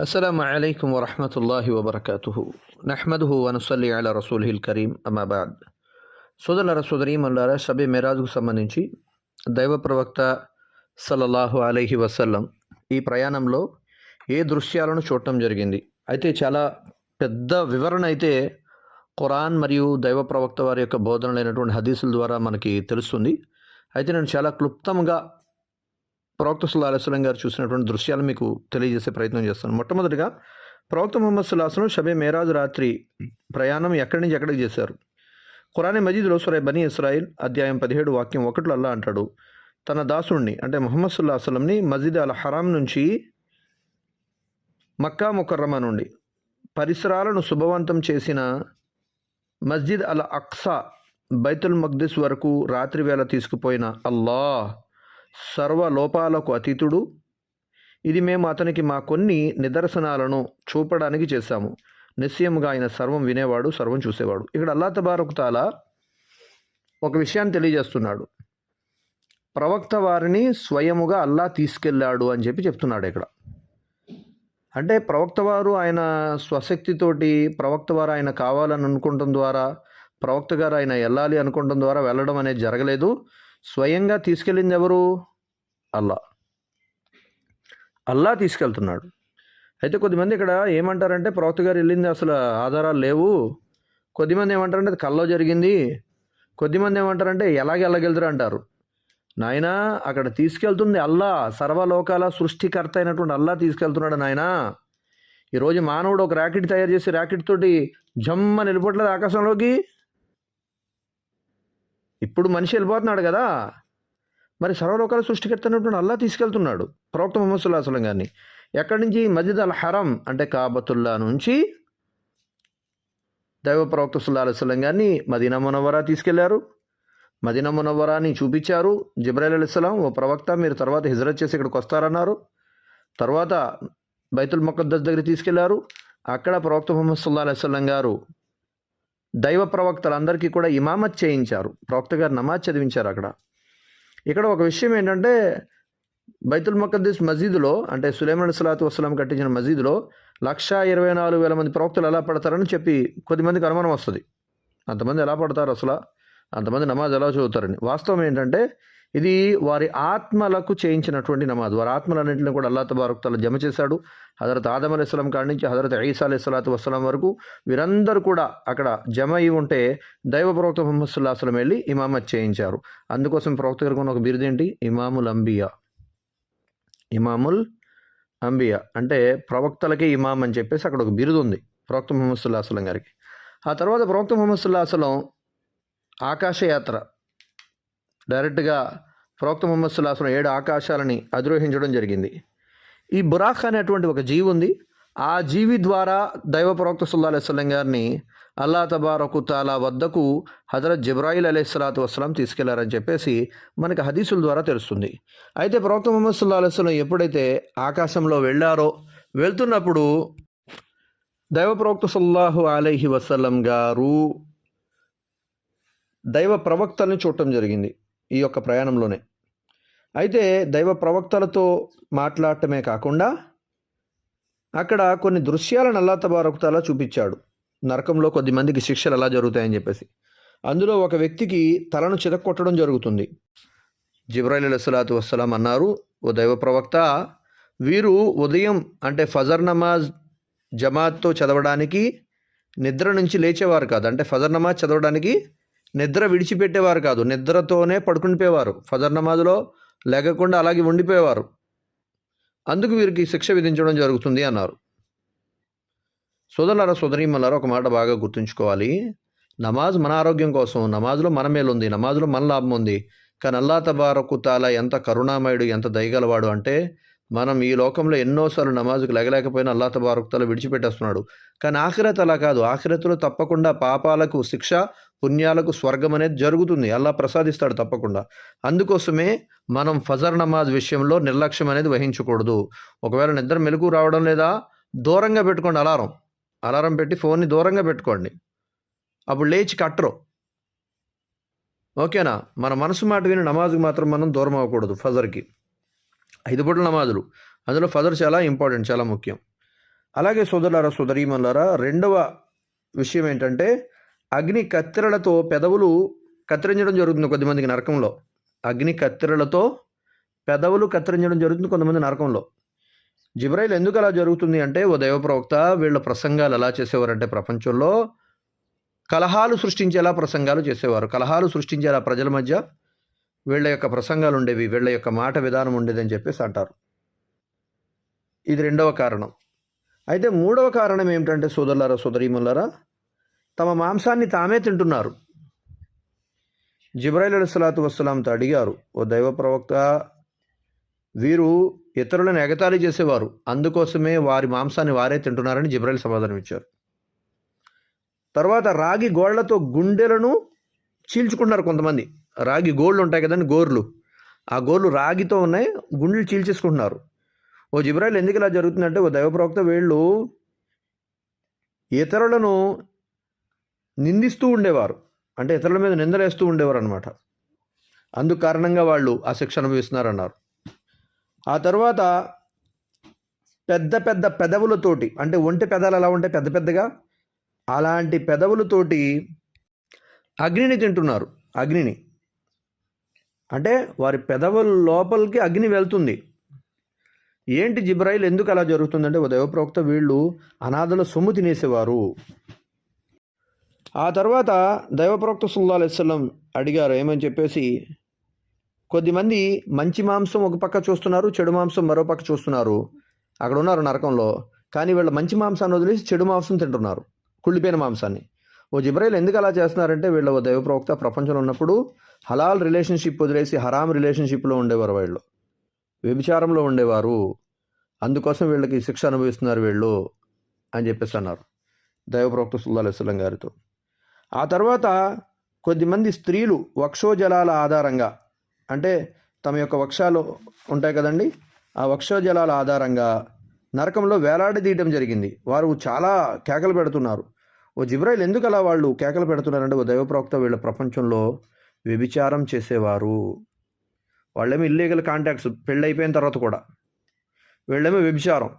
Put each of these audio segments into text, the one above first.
السلام عليكم ورحمة الله وبركاته نحمده ونصلي على رسوله الكريم أما بعد సోదరుల సోదరి మల్లారా షబే మెరాజ్కు సంబంధించి దైవ ప్రవక్త సల్లల్లాహు అలైహి వసల్లం ఈ ప్రయాణంలో ఏ దృశ్యాలను చూడటం జరిగింది అయితే చాలా పెద్ద వివరణ అయితే ఖురాన్ మరియు దైవ ప్రవక్త వారి యొక్క బోధనలైనటువంటి హదీసుల ద్వారా మనకి తెలుస్తుంది అయితే నేను చాలా క్లుప్తంగా ప్రవక్త సుల్లా అలైస్లం గారు చూసినటువంటి దృశ్యాలు మీకు తెలియజేసే ప్రయత్నం చేస్తాను. మొట్టమొదటిగా ప్రవక్త ముహమ్మద్ సుల్లాహస్లం షబే మేరాజ్ రాత్రి ప్రయాణం ఎక్కడి నుంచి ఎక్కడికి చేశారు? ఖురానే మజీద్లో సురై బనీ ఇస్రాయిల్ అధ్యాయం పదిహేడు వాక్యం ఒకటిలో అల్లా అంటాడు తన దాసుణ్ణి అంటే ముహమ్మద్ సుల్లా అసలంని మస్జిద్ అల్ హరాం నుంచి మక్కా ముకర్రమ నుండి పరిసరాలను శుభవంతం చేసిన మస్జిద్ అల్ అక్సా బైతుల్ మక్దిస్ వరకు రాత్రి వేళ తీసుకుపోయిన అల్లాహ్ సర్వలోపాలకు అతీతుడు. ఇది మేము అతనికి మా కొన్ని నిదర్శనాలను చూపడానికి చేశాము. నిశ్చయముగా ఆయన సర్వం వినేవాడు సర్వం చూసేవాడు. ఇక్కడ అల్లా తబారక్ తాలా ఒక విషయాన్ని తెలియజేస్తున్నాడు. ప్రవక్త వారిని స్వయముగా అల్లా తీసుకెళ్ళాడు అని చెప్పి చెప్తున్నాడు ఇక్కడ. అంటే ప్రవక్త వారు ఆయన స్వశక్తితోటి ప్రవక్త వారు ఆయన కావాలని అనుకోవడం ద్వారా ప్రవక్త గారు ఆయన వెళ్ళాలి అనుకోవడం ద్వారా వెళ్ళడం అనేది జరగలేదు. స్వయంగా తీసుకెళ్ళింది ఎవరు? అల్లా. అల్లా తీసుకెళ్తున్నాడు. అయితే కొద్దిమంది ఇక్కడ ఏమంటారంటే ప్రవక్త గారు వెళ్ళింది అసలు ఆధారాలు లేవు. కొద్దిమంది ఏమంటారంటే అది కల్లో జరిగింది. కొద్దిమంది ఏమంటారంటే ఎలాగ ఎలాగెళ్తారు అంటారు. నాయన అక్కడ తీసుకెళ్తుంది అల్లా సర్వలోకాల సృష్టికర్త అయినటువంటి అల్లా తీసుకెళ్తున్నాడు నాయన. ఈరోజు మానవుడు ఒక ర్యాకెట్ తయారు చేసి ర్యాకెట్ తోటి జమ్మ నిలబడలేదు ఆకాశంలోకి. ఇప్పుడు మనిషి వెళ్ళిపోతున్నాడు కదా. మరి సర్వలోకాల సృష్టికర్తనటువంటి అల్లా తీసుకెళ్తున్నాడు. ప్రవక్త ముహమ్మద్ సుల్లా అసలం గారిని. ఎక్కడి నుంచి? మస్జిద్ అల్ హరం అంటే కాబతుల్లా నుంచి దైవ ప్రవక్త సుల్లా అలైస్లం గారిని మదీనా మునవరా తీసుకెళ్ళారు. మదీనా మునవరాని చూపించారు. జిబ్రాయిల్ అలీస్లాం ఓ ప్రవక్త మీరు తర్వాత హిజరత్ చేసి ఇక్కడికి వస్తారన్నారు. తర్వాత బైతుల్ ముఖద్దస్ దగ్గర తీసుకెళ్ళారు. అక్కడ ప్రవక్త ముహమ్మద్ సుల్లా అలైస్లం గారు దైవ ప్రవక్తలందరికీ కూడా ఇమామత్ చేయించారు. ప్రవక్త గారు నమాజ్ చదివించారు అక్కడ. ఇక్కడ ఒక విషయం ఏంటంటే బైతుల్ ముఖద్దస్ మసీదులో అంటే సులేమన్ సలాతు వసలాం కట్టించిన మసీదులో లక్షా ఇరవై నాలుగు వేల మంది ప్రవక్తలు ఎలా పడతారని చెప్పి కొద్దిమందికి అనుమానం వస్తుంది. అంతమంది ఎలా పడతారు అసలు? అంతమంది నమాజ్ ఎలా చదువుతారని. వాస్తవం ఏంటంటే ఇది వారి ఆత్మలకు చేయించినటువంటి నమాజ్. వారి ఆత్మలన్నింటిని కూడా అల్లా తబారుక్తల జమ చేశాడు. హజరత్ ఆదమ్ అలీ ఇస్లాం కాడి నుంచి హజరత్ ఈసా అలీ సలాతు వసలాం వరకు వీరందరూ కూడా అక్కడ జమ అయి ఉంటే దైవ ప్రవక్త ముహమ్మద్ సుల్లా అసలం వెళ్ళి ఇమామత్ చేయించారు. అందుకోసం ప్రవక్త గారికి ఉన్న ఒక బిరుదేంటి ఇమాముల్ అంబియా. ఇమాముల్ అంబియా. అంటే ప్రవక్తలకే ఇమాం అని చెప్పేసి అక్కడ ఒక బిరుదు ఉంది ప్రవక్త ముహమ్మద్ సుల్లా అసలం గారికి. ఆ తర్వాత ప్రవక్త ముహమ్మద్ సుల్లా అసలం ఆకాశయాత్ర డైరెక్ట్గా ప్రవక్త ముహమ్మద్ సుల్లా ఏడు ఆకాశాలని అధిరోహించడం జరిగింది. ఈ బురాక్ అనేటువంటి ఒక జీవి ఉంది. ఆ జీవి ద్వారా దైవ ప్రవక్త సుల్లా అలైస్లం గారిని అల్లా తబారకు తాలా వద్దకు హజరత్ జిబ్రాయిల్ అలైహిస్సలాతు వస్లాం తీసుకెళ్ళారని చెప్పేసి మనకి హదీసుల ద్వారా తెలుస్తుంది. అయితే ప్రవక్త ముహమ్మద్ సుల్లా అలైస్లం ఎప్పుడైతే ఆకాశంలో వెళ్ళారో వెళ్తున్నప్పుడు దైవ ప్రవక్త సుల్లాహు అలైహి వసల్లం గారు దైవ ప్రవక్తల్ని చూడటం జరిగింది. ఈ యొక్క ప్రయాణంలోనే. అయితే దైవ ప్రవక్తలతో మాట్లాడటమే కాకుండా అక్కడ కొన్ని దృశ్యాలను అల్లా తబారకుతాలా చూపించాడు. నరకంలో కొద్దిమందికి శిక్షలు ఎలా జరుగుతాయని చెప్పేసి. అందులో ఒక వ్యక్తికి తలను చితక్కొట్టడం జరుగుతుంది. జిబ్రాయిల్ అలసలాతు వస్సలాం అన్నారు ఓ దైవ ప్రవక్త వీరు ఉదయం అంటే ఫజర్ నమాజ్ జమాత్తో చదవడానికి నిద్ర నుంచి లేచేవారు కాదు. అంటే ఫజర్ నమాజ్ చదవడానికి నిద్ర విడిచిపెట్టేవారు కాదు. నిద్రతోనే పడుకుండిపోయేవారు ఫజర్ నమాజ్లో లేకుండా అలాగే ఉండిపోయేవారు. అందుకు వీరికి శిక్ష విధించడం జరుగుతుంది అన్నారు. సోదరులారా సోదరీమల్లారా ఒక మాట బాగా గుర్తుంచుకోవాలి. నమాజ్ మన ఆరోగ్యం కోసం నమాజ్లో మన మేలుంది నమాజ్లో మన లాభం ఉంది. కానీ అల్లా తబారకు తాలా ఎంత కరుణామయుడు ఎంత దయగలవాడు అంటే మనం ఈ లోకంలో ఎన్నోసార్లు నమాజుకు లెగలేకపోయినా అల్లా తబారకు విడిచిపెట్టేస్తున్నాడు. కానీ ఆఖిరత్ అలా కాదు. ఆఖిరత్తులో తప్పకుండా పాపాలకు శిక్ష పుణ్యాలకు స్వర్గం అనేది జరుగుతుంది. అల్లా ప్రసాదిస్తాడు తప్పకుండా. అందుకోసమే మనం ఫజర్ నమాజ్ విషయంలో నిర్లక్ష్యం అనేది వహించకూడదు. ఒకవేళ నిద్ర మెలకు రావడం లేదా దూరంగా పెట్టుకోండి అలారం. అలారం పెట్టి ఫోన్ని దూరంగా పెట్టుకోండి. అప్పుడు లేచి కట్టరు. ఓకేనా? మన మనసు మాట విని నమాజ్కి మాత్రం మనం దూరం అవ్వకూడదు ఫజర్కి. ఐదు పూటల నమాజులు. అందులో ఫజర్ చాలా ఇంపార్టెంట్ చాలా ముఖ్యం. అలాగే సోదరులారా సోదరీమల్లారా రెండవ విషయం ఏంటంటే అగ్ని కత్తెరలతో పెదవులు కత్తిరించడం జరుగుతుంది కొద్దిమందికి నరకంలో. అగ్ని కత్తెరలతో పెదవులు కత్తిరించడం జరుగుతుంది కొంతమంది నరకంలో. జిబ్రైల్ ఎందుకు అలా జరుగుతుంది అంటే ఓ దైవ ప్రవక్త వీళ్ళ ప్రసంగాలు ఎలా చేసేవారంటే ప్రపంచంలో కలహాలు సృష్టించేలా ప్రసంగాలు చేసేవారు. కలహాలు సృష్టించేలా ప్రజల మధ్య వీళ్ళ యొక్క ప్రసంగాలు ఉండేవి వీళ్ళ యొక్క మాట విధానం ఉండేదని చెప్పేసి అంటారు. ఇది రెండవ కారణం. అయితే మూడవ కారణం ఏమిటంటే సోదరులారా సోదరీమల్లారా తమ మాంసాన్ని తామే తింటున్నారు. జిబ్రాయిల్ అలస్లాతు వస్సలాంతో అడిగారు ఓ దైవ ప్రవక్త వీరు ఇతరులను ఎగతాళి చేసేవారు. అందుకోసమే వారి మాంసాన్ని వారే తింటున్నారని జిబ్రాయిల్ సమాధానం ఇచ్చారు. తర్వాత రాగి గోళ్ళతో గుండెలను చీల్చుకుంటున్నారు కొంతమంది. రాగి గోళ్ళు ఉంటాయి కదండి గోర్లు. ఆ గోర్లు రాగితో ఉన్నాయి గుండెలు చీల్చేసుకుంటున్నారు. ఓ జిబ్రాయిల్ ఎందుకు ఇలా జరుగుతుందంటే ఓ దైవ ప్రవక్త వీళ్ళు ఇతరులను నిందిస్తూ ఉండేవారు. అంటే ఇతరుల మీద నిందలేస్తూ ఉండేవారు అనమాట అందు కారణంగా వాళ్ళు ఆ శిక్ష అనుభవిస్తున్నారన్నారు. ఆ తర్వాత పెద్ద పెద్ద పెదవులతోటి అంటే ఒంటి పెదాలు ఎలా ఉంటాయి పెద్ద పెద్దగా అలాంటి పెదవులతోటి అగ్నిని తింటున్నారు. అగ్నిని. అంటే వారి పెదవుల లోపలికి అగ్ని వెళ్తుంది. ఏంటి జిబ్రాయిల్? ఎందుకు అలా జరుగుతుందంటే ఉదయప్రోక్త వీళ్ళు అనాథల సొమ్ము తినేసేవారు. ఆ తర్వాత దైవప్రవక్త సుల్లా అలైస్లం అడిగారు ఏమని చెప్పేసి కొద్దిమంది మంచి మాంసం ఒక పక్క చూస్తున్నారు చెడు మాంసం మరో పక్క చూస్తున్నారు. అక్కడ ఉన్నారు నరకంలో కానీ వీళ్ళ మంచి మాంసాన్ని వదిలేసి చెడు మాంసం తింటున్నారు కుళ్ళిపోయిన మాంసాన్ని. ఓ జిబ్రాయిల్ ఎందుకు అలా చేస్తున్నారంటే వీళ్ళ ఓ దైవ ప్రవక్త ప్రపంచంలో ఉన్నప్పుడు హలాల్ రిలేషన్షిప్ వదిలేసి హరాం రిలేషన్షిప్లో ఉండేవారు వీళ్ళు. వ్యభిచారంలో ఉండేవారు. అందుకోసం వీళ్ళకి శిక్ష అనుభవిస్తున్నారు వీళ్ళు అని చెప్పేసి అన్నారు. దైవ ప్రవక్త సుల్లా అలైస్లం గారితో. ఆ తర్వాత కొద్దిమంది స్త్రీలు వక్షోజలాల ఆధారంగా అంటే తమ యొక్క వక్షాలు ఉంటాయి కదండి ఆ వక్షోజలాల ఆధారంగా నరకంలో వేలాడదీయటం జరిగింది. వారు చాలా కేకలు పెడుతున్నారు. ఓ జిబ్రాయిల్ ఎందుకు అలా వాళ్ళు కేకలు పెడుతున్నారంటే ఓ దైవప్రవక్త వీళ్ళ ప్రపంచంలో వ్యభిచారం చేసేవారు. వాళ్ళేమో ఇల్లీగల్ కాంటాక్ట్స్ పెళ్ళి అయిపోయిన తర్వాత కూడా. వీళ్ళేమో వ్యభిచారం.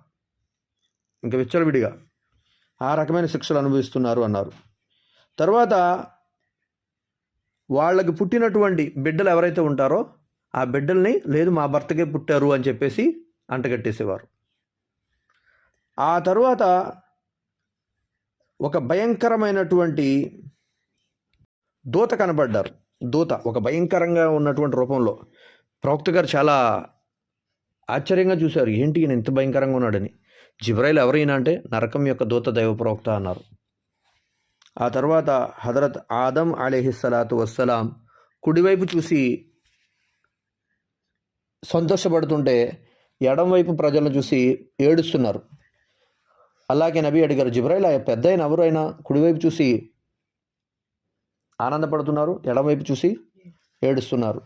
ఇంకా విచ్చలవిడిగా ఆ రకమైన శిక్షలు అనుభవిస్తున్నారు అన్నారు. తర్వాత వాళ్ళకి పుట్టినటువంటి బిడ్డలు ఎవరైతే ఉంటారో ఆ బిడ్డల్ని లేదు మా భర్తకే పుట్టారు అని చెప్పేసి అంటగట్టేసేవారు. ఆ తర్వాత ఒక భయంకరమైనటువంటి దూత కనబడ్డారు. దూత ఒక భయంకరంగా ఉన్నటువంటి రూపంలో. ప్రవక్త గారు చాలా ఆశ్చర్యంగా చూశారు. ఏంటి ఈయన ఇంత భయంకరంగా ఉన్నాడని? జిబ్రాయిల్ ఎవరైనా అంటే నరకం యొక్క దూత దైవ ప్రవక్త అన్నారు. ఆ తర్వాత హజరత్ ఆదం అలీహిస్సలాతు వస్సలాం కుడివైపు చూసి సంతోషపడుతుంటే ఎడంవైపు ప్రజలను చూసి ఏడుస్తున్నారు. అలాగే నబీ అడిగారు జిబ్రాయిల్ ఆ పెద్ద అయిన ఎవరైనా కుడివైపు చూసి ఆనందపడుతున్నారు? ఎడమవైపు చూసి ఏడుస్తున్నారు.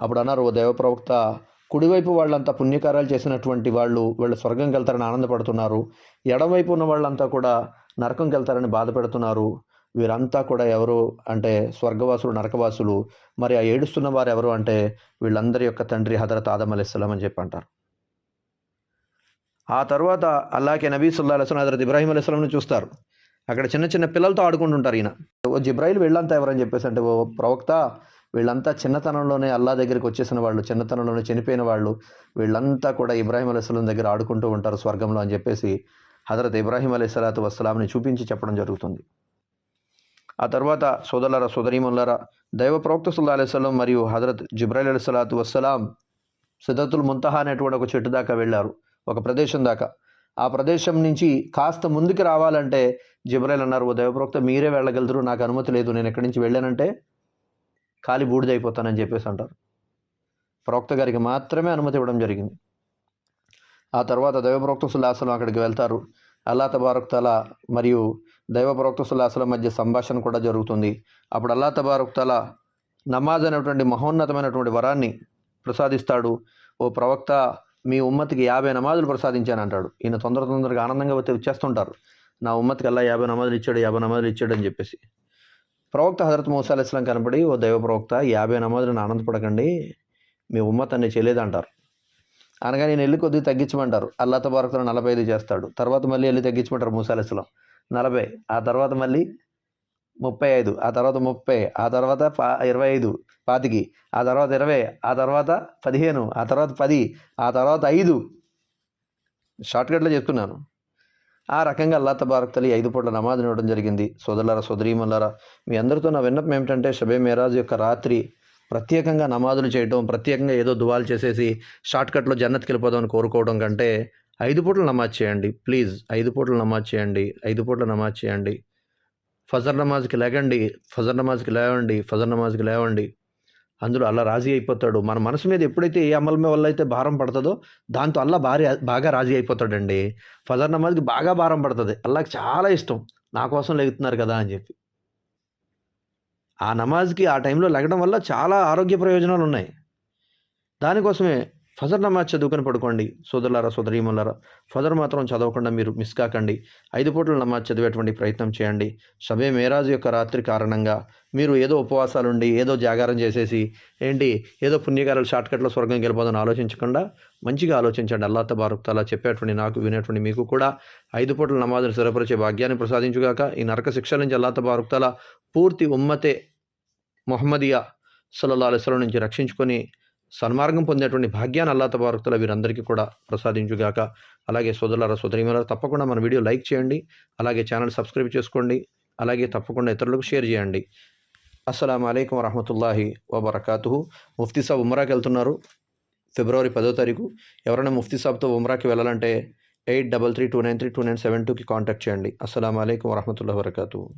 అప్పుడు అన్నారు ఓ దైవప్రవక్త కుడివైపు వాళ్ళంతా పుణ్యకార్యాలు చేసినటువంటి వాళ్ళు వీళ్ళు స్వర్గంకి వెళ్తారని ఆనందపడుతున్నారు. ఎడంవైపు ఉన్న వాళ్ళంతా కూడా నరకంకి వెళ్తారని బాధపెడుతున్నారు. వీరంతా కూడా ఎవరు అంటే స్వర్గవాసులు నరకవాసులు. మరి ఆ ఏడుస్తున్న వారు ఎవరు అంటే వీళ్ళందరి యొక్క తండ్రి హజరత్ ఆదం అలైస్లాం అని చెప్పి అంటారు. ఆ తర్వాత అల్లాకే నబీ సుల్లా అలైస్లం హజరత్ ఇబ్రాహీం అలైస్లాంని చూస్తారు. అక్కడ చిన్న చిన్న పిల్లలతో ఆడుకుంటుంటారు ఈయన. ఓ జిబ్రాయిల్ వీళ్ళంతా ఎవరని చెప్పేసి అంటే ఓ ప్రవక్త వీళ్ళంతా చిన్నతనంలోనే అల్లా దగ్గరికి వచ్చేసిన వాళ్ళు చిన్నతనంలోనే చనిపోయిన వాళ్ళు వీళ్ళంతా కూడా ఇబ్రాహీం అలీస్లం దగ్గర ఆడుకుంటూ ఉంటారు స్వర్గంలో అని చెప్పేసి హజరత్ ఇబ్రాహీం అలైహిస్సలాతు వస్సలాంని చూపించి చెప్పడం జరుగుతుంది. ఆ తర్వాత సోదరులారా సోదరీమల్లారా దైవ ప్రవక్త సుల్లా అలైస్లం మరియు హజరత్ జిబ్రాయిల్ అలైహిస్సలాతు వస్సలాం సిద్ధతుల్ ముంతహా అనేటువంటి ఒక చెట్టు దాకా వెళ్ళారు ఒక ప్రదేశం దాకా. ఆ ప్రదేశం నుంచి కాస్త ముందుకు రావాలంటే జిబ్రాయిల్ అన్నారు ఓ దైవప్రవక్త మీరే వెళ్ళగలుగుతారు నాకు అనుమతి లేదు నేను ఎక్కడి నుంచి వెళ్ళానంటే ఖాళీ బూడిదైపోతానని చెప్పేసి అంటారు. ప్రవక్త గారికి మాత్రమే అనుమతి ఇవ్వడం జరిగింది. ఆ తర్వాత దైవప్రవక్త సుల్లాసలం అక్కడికి వెళ్తారు. అల్లా తబారక్ మరియు దైవ ప్రవక్త సుల్లాసలం మధ్య సంభాషణ కూడా జరుగుతుంది. అప్పుడు అల్లా తబారక్ నమాజ్ అనేటువంటి మహోన్నతమైనటువంటి వరాన్ని ప్రసాదిస్తాడు. ఓ ప్రవక్త మీ ఉమ్మతికి యాభై నమాజులు ప్రసాదించాను అంటాడు ఈయన తొందర తొందరగా ఆనందంగా వచ్చి వచ్చేస్తుంటారు. నా ఉమ్మతికి అల్లా యాభై నమాజులు ఇచ్చాడు యాభై నమాజులు ఇచ్చాడు అని చెప్పేసి. ప్రవక్త హజరత్ మూసా అలైస్లాం కనపడి ఓ దైవ ప్రవక్త యాభై నమాజులను ఆనందపడకండి మీ ఉమ్మత్ అన్ని చేయలేదంటారు. అనగా నేను వెళ్ళి కొద్దిగా తగ్గించమంటారు. అల్లా తబారకులు నలభై ఐదు చేస్తాడు. తర్వాత మళ్ళీ వెళ్ళి తగ్గించమంటారు మూసాలెస్లం నలభై. ఆ తర్వాత మళ్ళీ ముప్పై ఐదు ఆ తర్వాత ముప్పై. ఆ తర్వాత పా ఇరవై ఐదు పాతికి. ఆ తర్వాత ఇరవై. ఆ తర్వాత పదిహేను. ఆ తర్వాత పది. ఆ తర్వాత ఐదు. షార్ట్కట్లో చెప్తున్నాను. ఆ రకంగా అల్లా తబారక్ తల్లి ఐదు పూట్ల నమాజ్ ఇవ్వడం జరిగింది. సోదరులారా సోదరీమల్లారా మీ అందరితో నా విన్నపం ఏమిటంటే షబే మేరాజ్ యొక్క రాత్రి ప్రత్యేకంగా నమాజులు చేయటం ప్రత్యేకంగా ఏదో దువాలు చేసేసి షార్ట్కట్లో జన్నత్కి వెళ్ళిపోదామని కోరుకోవడం కంటే ఐదు పూటలు నమాజ్ చేయండి. ప్లీజ్ ఐదు పూటలు నమాజ్ చేయండి. ఐదు పూటలు నమాజ్ చేయండి. ఫజర్ నమాజ్కి లేకండి ఫజర్ నమాజ్కి లేవండి. ఫజర్ నమాజ్కి లేవండి. అందులో అల్లా రాజీ అయిపోతాడు. మన మనసు మీద ఎప్పుడైతే ఏ అమలమే వల్ల అయితే భారం పడుతుందో దాంతో అల్లా భారీ బాగా రాజీ అయిపోతాడండి. ఫజర్ నమాజ్కి బాగా భారం పడుతుంది. అల్లాకి చాలా ఇష్టం. నా కోసం లెగుతున్నారు కదా అని చెప్పి. ఆ నమాజ్కి ఆ టైంలో లెగడం వల్ల చాలా ఆరోగ్య ప్రయోజనాలు ఉన్నాయి. దానికోసమే ఫజర్ నమాజ్ చదువుకొని పడుకోండి. సోదరులారా సోదరీమల్లారా ఫజర్ మాత్రం చదవకుండా మీరు మిస్ కాకండి. ఐదు పూటల నమాజ్ చదివేటువంటి ప్రయత్నం చేయండి. షబే మేరాజ్ యొక్క రాత్రి కారణంగా మీరు ఏదో ఉపవాసాలుండి ఏదో జాగారం చేసేసి ఏంటి ఏదో పుణ్యకారాలు షార్ట్కట్లో స్వర్గం గెలిపోదని ఆలోచించకుండా మంచిగా ఆలోచించండి. అల్లా తబారుక్ తలా చెప్పేటువంటి నాకు వినేటువంటి మీకు కూడా ఐదు పూటల నమాజును స్థిరపరిచే భాగ్యాన్ని ప్రసాదించుగాక ఈ నరక శిక్షల నుంచి అల్లా తబారుక్ తలా పూర్తి ఉమ్మతే మొహమ్మదియా సల్లల్లా అలైస్లం నుంచి రక్షించుకొని సన్మార్గం పొందేటువంటి భాగ్యాన్ని అల్లా తబారుక్తల వీరందరికీ కూడా ప్రసాదించుగాక. అలాగే సోదరులారా సోదరిమలారా తప్పకుండా మన వీడియో లైక్ చేయండి. అలాగే ఛానల్ సబ్స్క్రైబ్ చేసుకోండి. అలాగే తప్పకుండా ఇతరులకు షేర్ చేయండి. అస్సలం అయికం వరహమతుల్లాహి వబర్కాతు ముఫ్తీ సాబ్ ఉమ్రాకి వెళ్తున్నారు. ఫిబ్రవరి పదో తారీఖు. ఎవరైనా ముఫ్తీ సాబ్తో ఉమ్రాకి వెళ్ళాలంటే eight double three two nine three two nine seven టూకి కాంటాక్ట్ చేయండి. అస్సలం అయికం వరహమతుల్లా వరకాతు